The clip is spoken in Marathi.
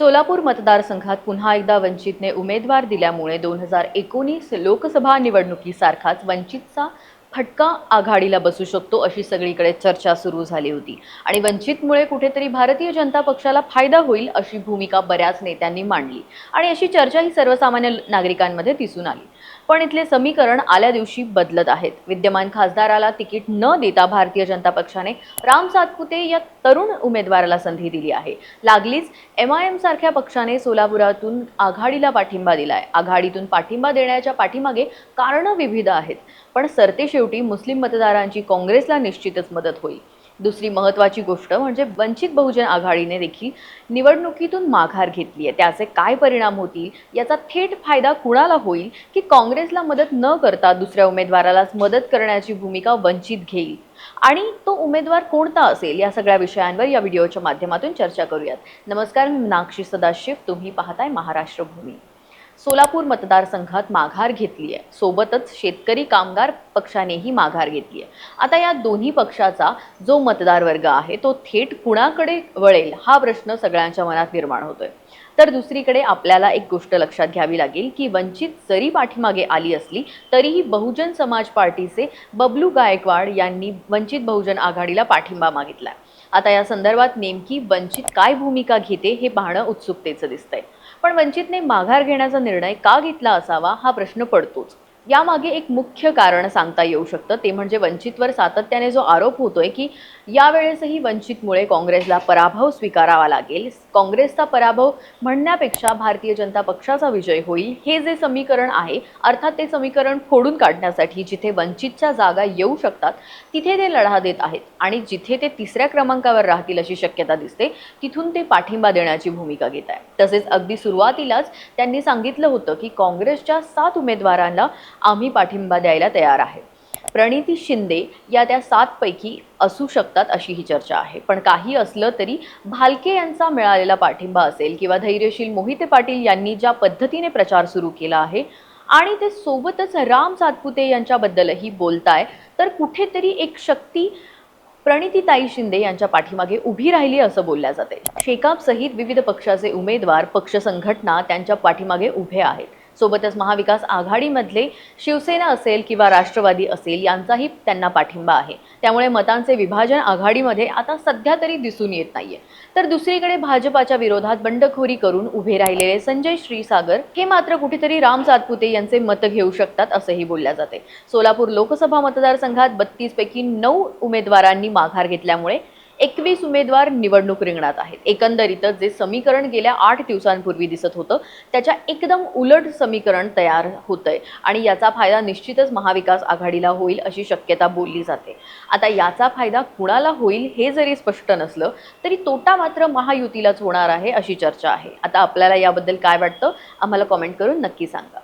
सोलापूर मतदारसंघात पुन्हा एकदा वंचितने उमेदवार दिल्यामुळे दोन हजार एकोणीस लोकसभा निवडणुकीसारखाच वंचितचा फटका आघाडीला बसू शकतो अशी सगळीकडे चर्चा सुरू झाली होती. आणि वंचितमुळे कुठेतरी भारतीय जनता पक्षाला फायदा होईल अशी भूमिका बऱ्याच नेत्यांनी मांडली. आणि अशी चर्चा ही सर्वसामान्य नागरिकांमध्ये दिसून आली. पण इथले समीकरण आल्या दिवशी बदलत आहेत. विद्यमान खासदाराला तिकीट न देता भारतीय जनता पक्षाने राम सातपुते या तरुण उमेदवाराला संधी दिली आहे. लागलीच एम आय एम सारख्या पक्षाने सोलापुरातून आघाडीला पाठिंबा दिलाय. आघाडीतून पाठिंबा देण्याच्या पाठीमागे कारणं विविध आहेत. पण सरते शेवटी मुस्लिम मतदारांची काँग्रेसला निश्चितच मदत होईल. दुसरी महत्त्वाची गोष्ट म्हणजे वंचित बहुजन आघाडीने देखील निवडणुकीतून माघार घेतली आहे. त्याचे काय परिणाम होतील? याचा थेट फायदा कुणाला होईल? की काँग्रेसला मदत न करता दुसऱ्या उमेदवारालाच मदत करण्याची भूमिका वंचित घेईल? आणि तो उमेदवार कोणता असेल? या सगळ्या विषयांवर या व्हिडिओच्या माध्यमातून चर्चा करूयात. नमस्कार मी मीनाक्षी सदाशिव. तुम्ही पाहताय महाराष्ट्र भूमी सोलापूर मतदारसंघात माघार घेतली आहे सोबतच शेतकरी कामगार पक्षानेही माघार घेतली आहे आता या दोन्ही पक्षाचा जो मतदार वर्ग आहे तो थेट कुणाकडे वळेल हा प्रश्न सगळ्यांच्या मनात निर्माण होतोय. तर दुसरीकडे आपल्याला एक गोष्ट लक्षात घ्यावी लागेल की वंचित जरी पाठीमागे आली असली तरीही बहुजन समाज पार्टीचे बबलू गायकवाड यांनी वंचित बहुजन आघाडीला पाठिंबा मागितलाय. आता या संदर्भात नेमकी वंचित काय भूमिका घेते हे पाहणं उत्सुकतेचं दिसतंय. पण वंचितने माघार घेण्याचा निर्णय का घेतला असावा हा प्रश्न पडतोच. यामागे एक मुख्य कारण सांगता येऊ शकतं. ते म्हणजे वंचितवर सातत्याने जो आरोप होतोय की यावेळेसही वंचितमुळे काँग्रेसला पराभव स्वीकारावा लागेल. काँग्रेसचा पराभव म्हणण्यापेक्षा भारतीय जनता पक्षाचा विजय होईल. हे जे समीकरण आहे अर्थात ते समीकरण फोडून काढण्यासाठी जिथे वंचितच्या जागा येऊ शकतात तिथे ते लढा देत आहेत. आणि जिथे ते तिसऱ्या क्रमांकावर राहतील अशी शक्यता दिसते तिथून ते पाठिंबा देण्याची भूमिका घेत आहे तसेच अगदी सुरुवातीलाच त्यांनी सांगितलं होतं की काँग्रेसच्या सात उमेदवारांना आम्ही पाठिंबा द्यायला तयार आहे. प्रणिती शिंदे या त्या सातपैकी असू शकतात अशी ही चर्चा आहे. पण काही असलं तरी भालके यांचा मिळालेला पाठिंबा असेल किंवा धैर्यशील मोहिते पाटील यांनी ज्या पद्धतीने प्रचार सुरू केला आहे आणि ते सोबतच राम सातपुते यांच्याबद्दलही बोलताय तर कुठेतरी एक शक्ती प्रणितीताई शिंदे यांच्या पाठीमागे उभी राहिली असं बोलल्या जाते. शेकाप सहित विविध पक्षाचे उमेदवार पक्ष संघटना त्यांच्या पाठीमागे उभे आहेत. सोबतच महाविकास आघाडीमधले शिवसेना असेल किंवा राष्ट्रवादी असेल यांचाही त्यांना पाठिंबा आहे. त्यामुळे मतांचे विभाजन आघाडीमध्ये आता सध्या तरी दिसून येत नाहीये. तर दुसरीकडे भाजपाच्या विरोधात बंडखोरी करून उभे राहिलेले संजय श्रीसागर हे मात्र कुठेतरी राम सातपुते यांचे मत घेऊ शकतात असंही बोलल्या जाते. सोलापूर लोकसभा मतदारसंघात बत्तीस पैकी नऊ उमेदवारांनी माघार घेतल्यामुळे एकवीस उमेदवार निवडणूक रिंगणात आहेत. एकंदरीतच जे समीकरण गेल्या आठ दिवसांपूर्वी दिसत होतं त्याच्या एकदम उलट समीकरण तयार होतंय. आणि याचा फायदा निश्चितच महाविकास आघाडीला होईल अशी शक्यता बोलली जाते. आता याचा फायदा कुणाला होईल हे जरी स्पष्ट नसलं तरी तोटा मात्र महायुतीलाच होणार आहे अशी चर्चा आहे. आता आपल्याला याबद्दल काय वाटतं आम्हाला कॉमेंट करून नक्की सांगा.